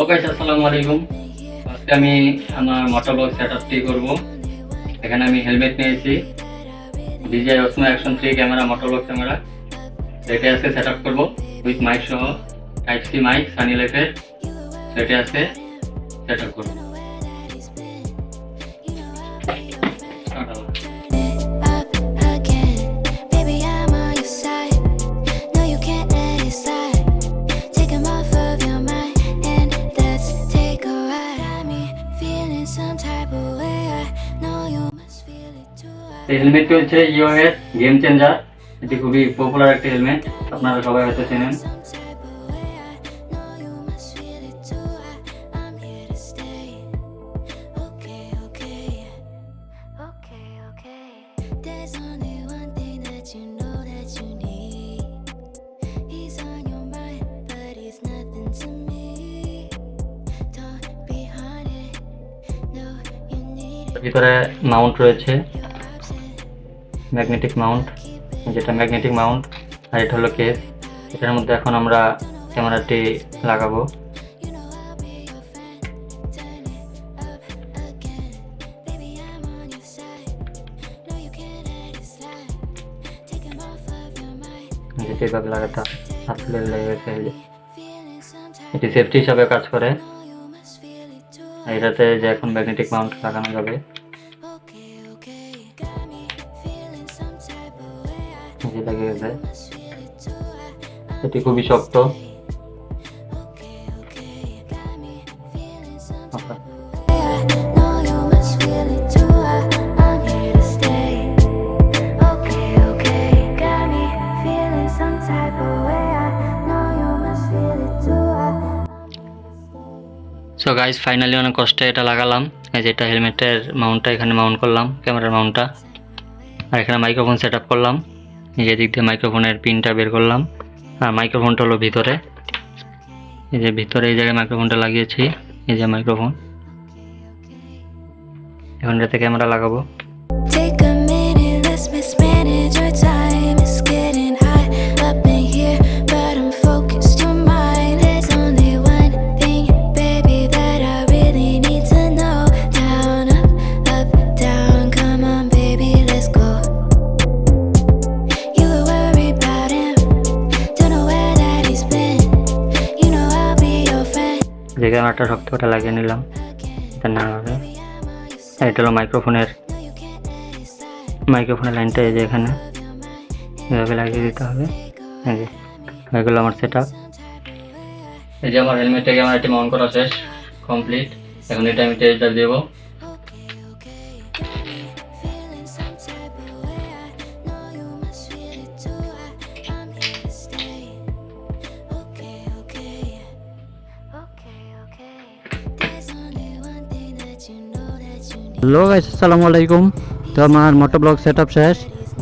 Hello guys আসসালামু আলাইকুম। আজকে আমি আমার মোটর ব্লগ সেট আপটি করব। এখানে আমি হেলমেট নিয়েছি। DJI Osmo Action three camera motor vlog camera সেটা আজকে সেট আপ করব উইথ মাইক সহ। টাইপ সি মাইক সানি লাইফের সেটা আজকে সেট আপ করব। এই হেলমেটটি হচ্ছে ইও এর গেম চেঞ্জার এটি খুবই পপুলার একটি হেলমেট আপনারা সবাই হয়তো চেনেন। ভিতরে মাউন্ট রয়েছে। ম্যাগনেটিক মাউন্ট যেটা ম্যাগনেটিক মাউন্ট আর এটা হলো কেস এটার মধ্যে এখন আমরা ক্যামেরাটি লাগাবো। যেটি এভাবে লাগাতে আসলে এটি সেফটি হিসাবে কাজ করে। এটাতে যে এখন ম্যাগনেটিক মাউন্ট লাগানো যাবে। এটি খুবই শক্ত। আচ্ছা। সো গাইজ ফাইনালি অনেক কষ্টে এটা লাগালাম। এই যে এটা হেলমেটের মাউন্টটা এখানে মাউন্ট করলাম ক্যামেরার মাউন্টটা আর এখানে মাইক্রোফোন সেট আপ করলাম। এই যে দিক দিয়ে মাইক্রোফোনের পিনটা বের করলাম। আর মাইক্রোফোনটা হলো ভিতরে। এই যে ভিতরে এই জায়গায় মাইক্রোফোনটা লাগিয়েছি। এই যে মাইক্রোফোন এখন এটাতে ক্যামেরা লাগাবো। Friend. যে ক্যামেরাটা শক্ত করে লাগিয়ে নিলাম না হবে এটা হলো মাইক্রোফোনের. মাইক্রোফোনের লাইনটা এই যে এখানে, এভাবে লাগিয়ে দিতে হবে, এই যে, এগুলো আমার সেট এই যে আমার হেলমেটে এটি মাউন্ট করা শেষ কমপ্লিট এখন এটা আমি টেস্ট ড্রাইভ দেবো হ্যালো গাইস আসসালামু আলাইকুম। তো আমার মোটো ব্লগ সেট শেষ।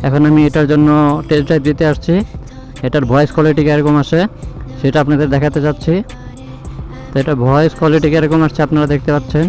এখন আমি এটার জন্য টেস্ট ড্রাইভ দিতে আসছি। এটার ভয়েস কোয়ালিটি কীরকম আসে সেটা আপনাদের দেখাতে চাচ্ছি। তো এটা ভয়েস কোয়ালিটি কীরকম আসছে আপনারা দেখতে পাচ্ছেন।